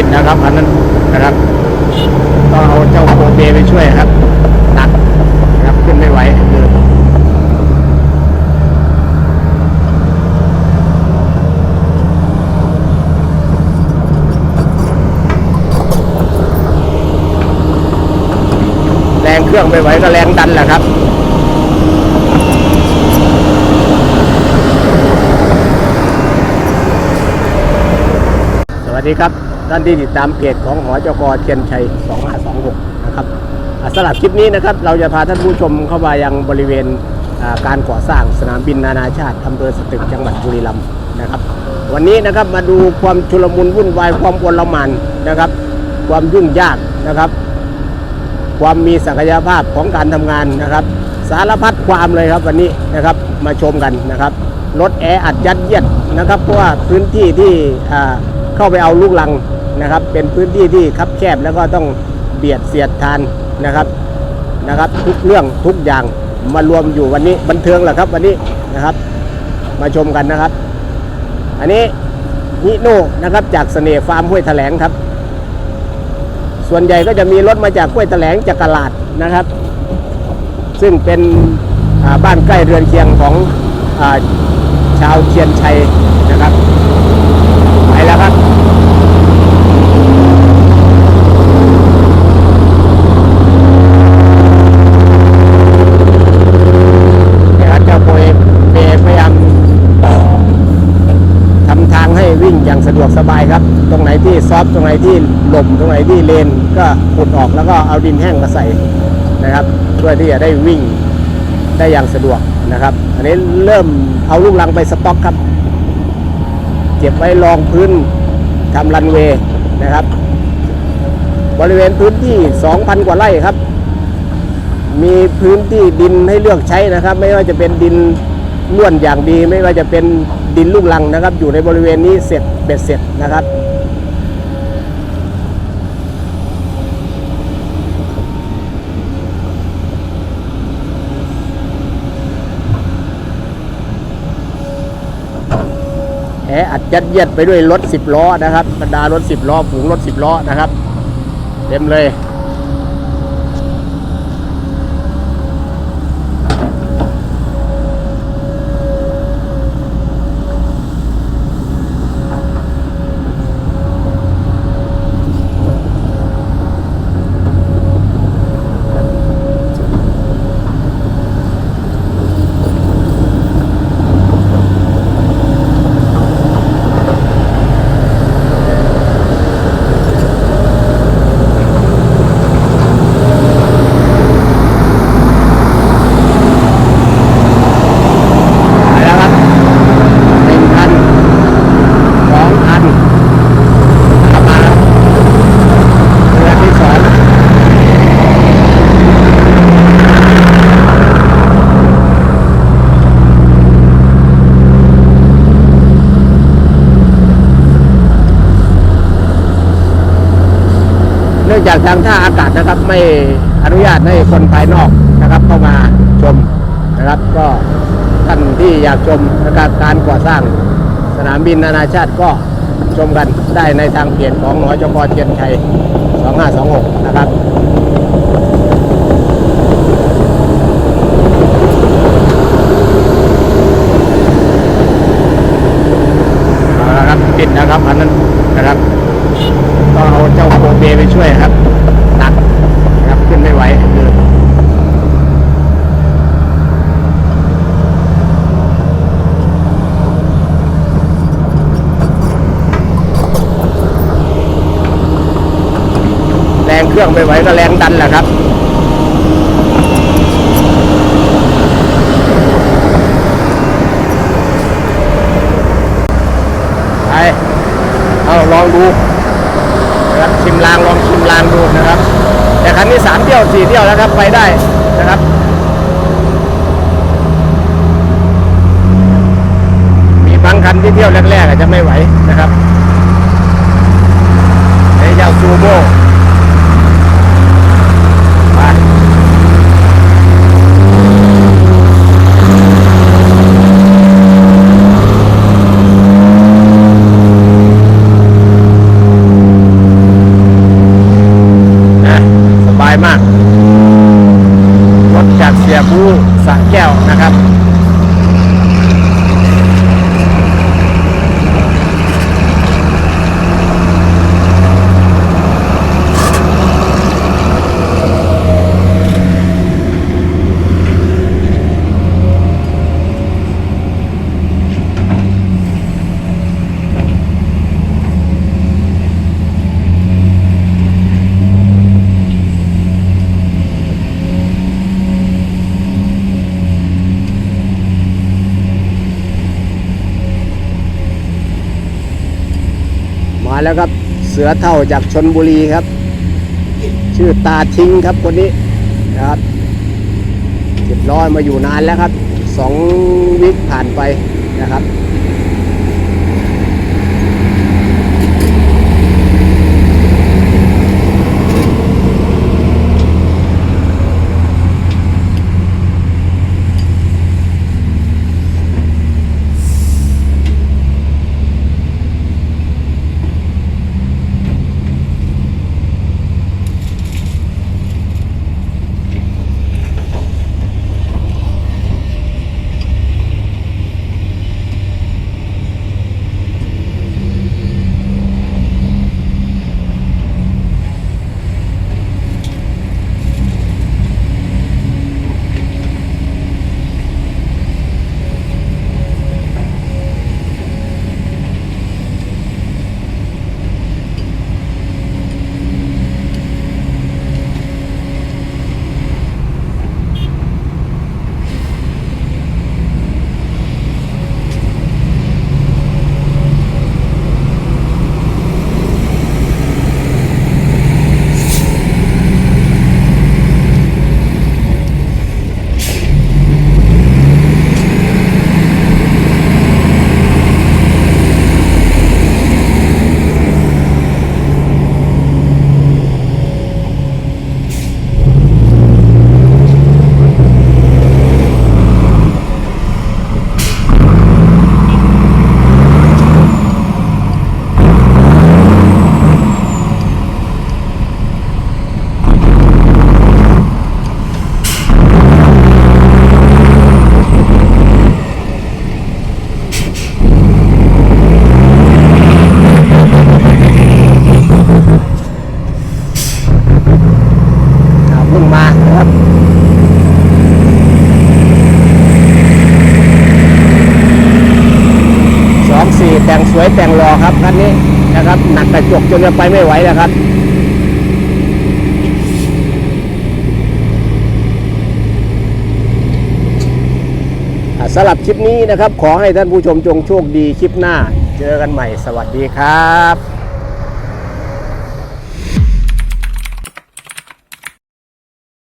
ิดนะครับอันนั้นนะครับต้องเอาเจ้าโคเบไปช่วยครับหนักนะครับขึ้นไม่ไหวคือแรงเครื่องไม่ไหวก็แรงดันแหละครับสวัสดีครับ ท่านที่ติดตามเพจของหอจกเทียนชัย 2526 นะครับสำหรับคลิปนี้นะครับเราจะพาท่านผู้ชมเข้ามายังบริเวณการก่อสร้างสนามบินนานาชาติอำเภอสตึกจังหวัดบุรีรัมย์นะครับ วันนี้นะครับมาดูความชุลมุนวุ่นวายความโอลหมานนะครับ ความยุ่งยากนะครับ ความมีศักยภาพของการทำงานนะครับ สารพัดความเลยครับวันนี้นะครับมาชมกันนะครับรถแออัดยัดเยียดนะครับเพราะว่าพื้นที่ที่เข้าไปเอาลูกลัง นะครับ เป็นพื้นที่ที่คับแคบแล้วก็ต้องเบียดเสียดทานนะครับนะครับ ทุกเรื่องทุกอย่างมารวมอยู่วันนี้บันเทิงแหละครับวันนี้นะครับ มาชมกันนะครับ อันนี้นิโน่นะครับจากเสน่ห์ฟาร์มห้วยแถลงครับ ส่วนใหญ่ก็จะมีรถมาจากห้วยแถลงจากกลาดนะครับ ซึ่งเป็นบ้านใกล้เรือนเคียงของอชาวเชียนชัยนะครับไปแล้วครับเนี่ยครับเจ้าโปรเปพยายามทำทางให้วิ่งอย่างสะดวกสบายค รับตรงไหนที่ซอฟต์ตรงไหนที่หล่มตรงไหนที่เลนก็ขุดออกแล้วก็เอาดินแห้งมาใส่นะครับเพื่อที่จะได้วิ่งได้อย่างสะดวกนะครับ อันนี้เริ่มเอาลูกลังไปสต็อกครับ เก็บไว้รองพื้นทำรันเวย์นะครับ บริเวณพื้นที่ 2,000 กว่าไร่ครับ มีพื้นที่ดินให้เลือกใช้นะครับ ไม่ว่าจะเป็นดินล้วนอย่างดี ไม่ว่าจะเป็นดินลูกลังนะครับ อยู่ในบริเวณนี้เสร็จเบ็ดเสร็จนะครับ แออัดยัดเยียดไปด้วยรถสิบล้อนะครับบรรดารถสิบล้อฝูงรถสิบล้อนะครับ เต็มเลยไปแล้วครับหนึ่งคันสองคันกลับมาแล้วเรือที่สองเนื่ องจากทางท่าอากาศนะครับ ไม่อนุญาตให้คนภายนอกนะครับเข้ามาชมนะครับ ก็ท่านที่อยากชมนะครับการก่อสร้างสนามบินนานาชาติก็ชมกันได้ในทางเพจของหอจกเทียนชัย 2526 นะครับ เอาละครับติดนะครับอันนั้นนะครับต้องเอาเจ้าโคเบไปช่วยครับหนักนะครับขึ้นไม่ไหวคือแครื่องไม่ไหวก็แรงดันแหละครับไปเอาลองดูนะครับชิมลางลองชิมลางดูนะครับ แต่คันนี้สามเที่ยวสี่เที่ยวแล้วครับไปได้นะครับมีบางคันที่เที่ยวแรกๆอาจจะไม่ไหวนะครับไอ้เจ้าซูโม่ไปาแล้วครับ เสือเท่าจากชนบุรีครับ ชื่อตาทิ้งครับคนนี้นะครับเจ็บร้อมาอยู่นานแล้วครับสองวิคผ่านไปนะครับ แต่งรอครับคันนี้นะครับ หนักกระจกจนจะไปไม่ไหวแล้วครับสำหรับคลิปนี้นะครับ ขอให้ท่านผู้ชมจงโชคดีคลิปหน้า เจอกันใหม่สวัสดีครับ